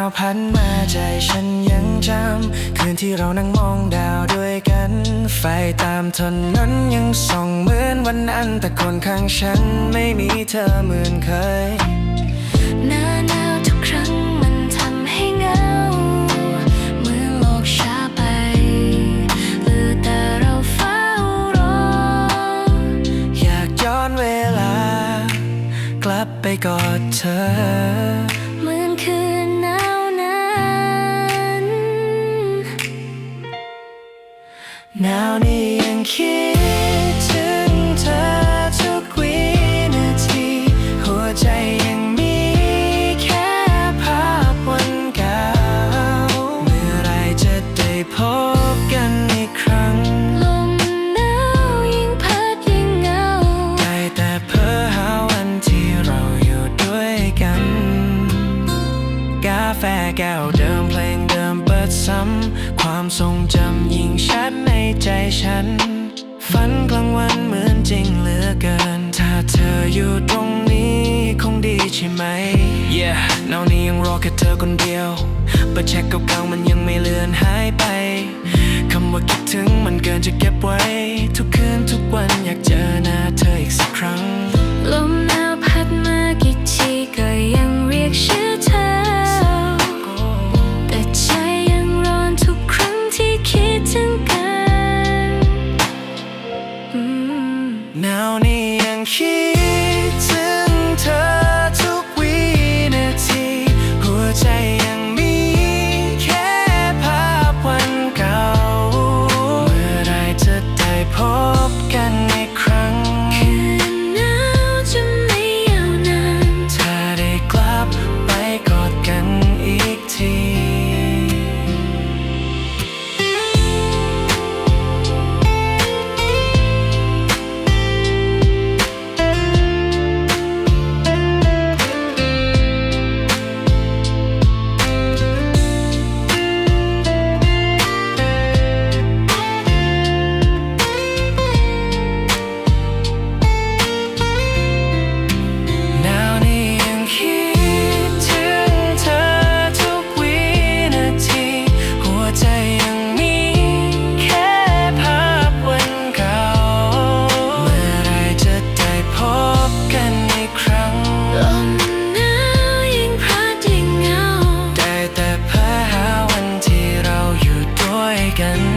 าวพันมาใจฉันยังจำคืนที่เรานั่งมองดาวด้วยกัน ไฟตามถนนยังส่องเหมือนวันนั้น แต่คนข้างฉันไม่มีเธอเหมือนเคยหน้าหนาวทุกครั้งมันทำให้เหงาเมื่อโลกช้าไปเหลือแต่เราเฝ้ารอ อยากย้อนเวลา กลับไปกอดเธอ หนาวนี้ยังคิดถึงเธอทุกวินาที หัวใจยังมีแค่ภาพวันเก่า เมื่อไรจะได้พบกันอีกครั้ง ลมหนาวยิ่งพัดยิ่งเหงา ได้แต่เพ้อหาวันที่เราอยู่ด้วยกัน กาแฟแก้วเดิมเพลงเดซ้ำ ความทรงจำยิ่งชัดในใจฉัน ฝันกลางวันเหมือนจริงเหลือเกิน ถ้าเธออยู่ตรงนี้คงดีใช่ไหม Yeah เนานี้ยังรอแค่เธอคนเดียวปิดแช็คเก่าๆมันยังไม่เลือนหายไป คำว่าคิดถึงมันเกินจะเก็บไว้ ทุกคืนทุกวันอยากเจอหน้าเธออีกสักครั้งลม down 이 향기 weekend.